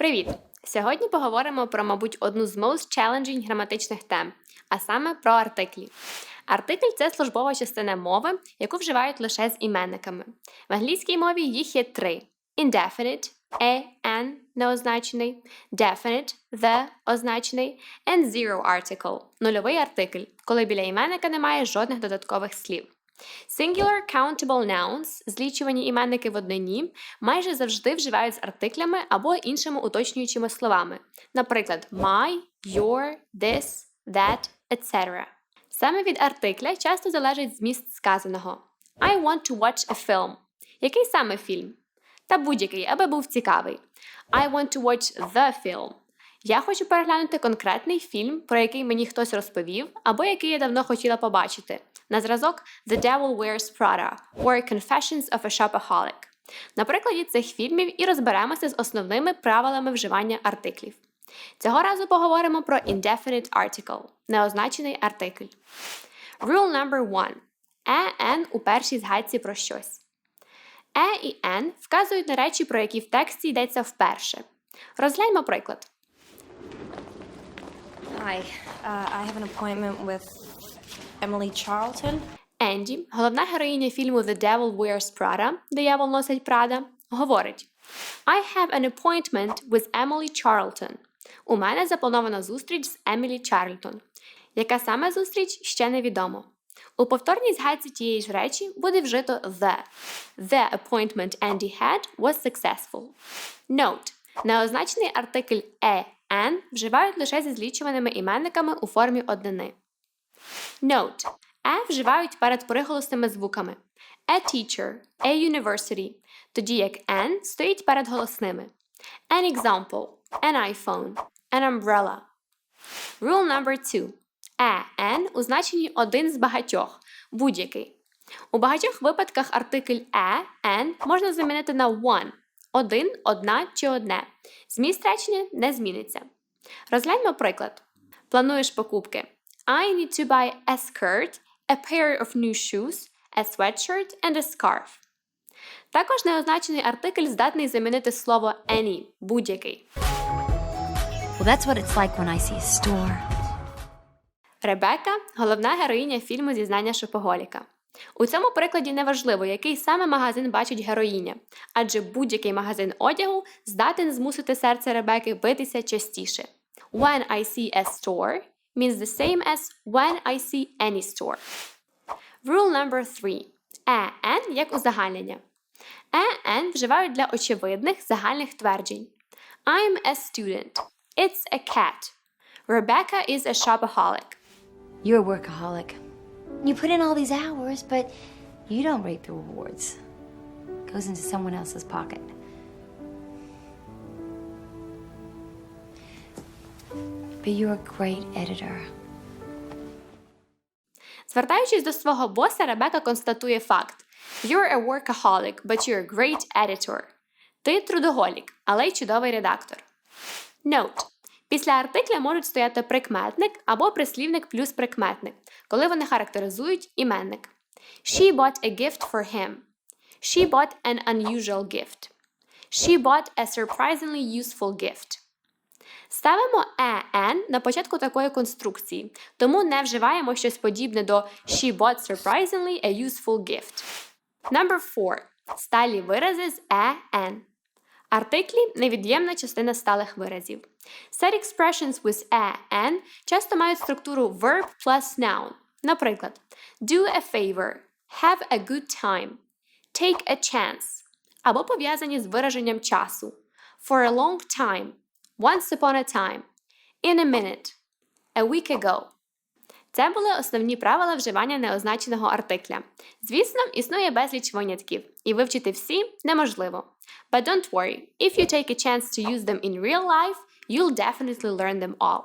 Привіт! Сьогодні поговоримо про, мабуть, одну з most challenging граматичних тем, а саме про артиклі. Артикль це службова частина мови, яку вживають лише з іменниками. В англійській мові їх є три: indefinite, a, an неозначений, definite, the означений, and zero article нульовий артикль, коли біля іменника немає жодних додаткових слів. Singular countable nouns, злічувані іменники в однині, майже завжди вживають з артиклями або іншими уточнюючими словами, наприклад, my, your, this, that, etc. Саме від артикля часто залежить зміст сказаного. I want to watch a film. Який саме фільм? Та будь-який, аби був цікавий. I want to watch the film. Я хочу переглянути конкретний фільм, про який мені хтось розповів, або який я давно хотіла побачити. На зразок The Devil Wears Prada or Confessions of a Shopaholic. На прикладі цих фільмів і розберемося з основними правилами вживання артиклів. Цього разу поговоримо про indefinite article – неозначений артикль. Rule number one. Е, «ен» у першій згадці про щось. Е і «ен» вказують на речі, про які в тексті йдеться вперше. Розгляньмо приклад. Hi, uh, I have an appointment with Emily Charlton. Енді, головна героїня фільму The Devil Wears Prada, Диявол носить Прада, говорить: I have an appointment with Emily Charlton. У мене запланована зустріч з Емілі Чарльтон. Яка саме зустріч ще невідомо. У повторній згадці тієї ж речі буде вжито the. The appointment Andy had was successful. Note. Неозначений артикль е, an вживають лише зі злічуваними іменниками у формі однини. Note. Е вживають перед приголосними звуками. A teacher, a university, тоді як an стоїть перед голосними. An example, an iPhone, an umbrella. Rule number two. Е, an у значенні один з багатьох, будь-який. У багатьох випадках артикль е, an можна замінити на one – один, одна чи одне. Зміст речення не зміниться. Розгляньмо приклад. Плануєш покупки. I need to buy a skirt, a pair of new shoes, a sweatshirt and a scarf. Також неозначений артикль здатний замінити слово any – будь-який. Well, that's what it's like when I see a store. Ребека головна героїня фільму Зізнання шопоголіка. У цьому прикладі неважливо, який саме магазин бачить героїня, адже будь-який магазин одягу здатен змусити серце Ребеки битися частіше. When I see a store means the same as when I see any store. Rule number three. Е, «ен» як узагальнення. Е, «ен» вживають для очевидних загальних тверджень. I'm a student. It's a cat. Rebecca is a shopaholic. You're a workaholic. You put in all these hours, but you don't reap the rewards. goes into someone else's pocket. But you're a great editor. Звертаючись до свого боса, Ребека констатує факт: You're a workaholic, but you're a great editor. Ти трудоголік, але й чудовий редактор. Note. Після артикля можуть стояти прикметник або прислівник плюс прикметник, коли вони характеризують іменник. She bought a gift for him. She bought an unusual gift. She bought a surprisingly useful gift. Ставимо «en» на початку такої конструкції, тому не вживаємо щось подібне до She bought surprisingly a useful gift. Number 4. Сталі вирази з «en». Артиклі невід'ємна частина сталих виразів. Set expressions with «en» часто мають структуру verb plus noun. Наприклад, do a favor, have a good time, take a chance або пов'язані з вираженням часу. For a long time, once upon a time, in a minute, a week ago. Це були основні правила вживання неозначеного артикля. Звісно, існує безліч винятків, і вивчити всі неможливо. But don't worry, if you take a chance to use them in real life, you'll definitely learn them all.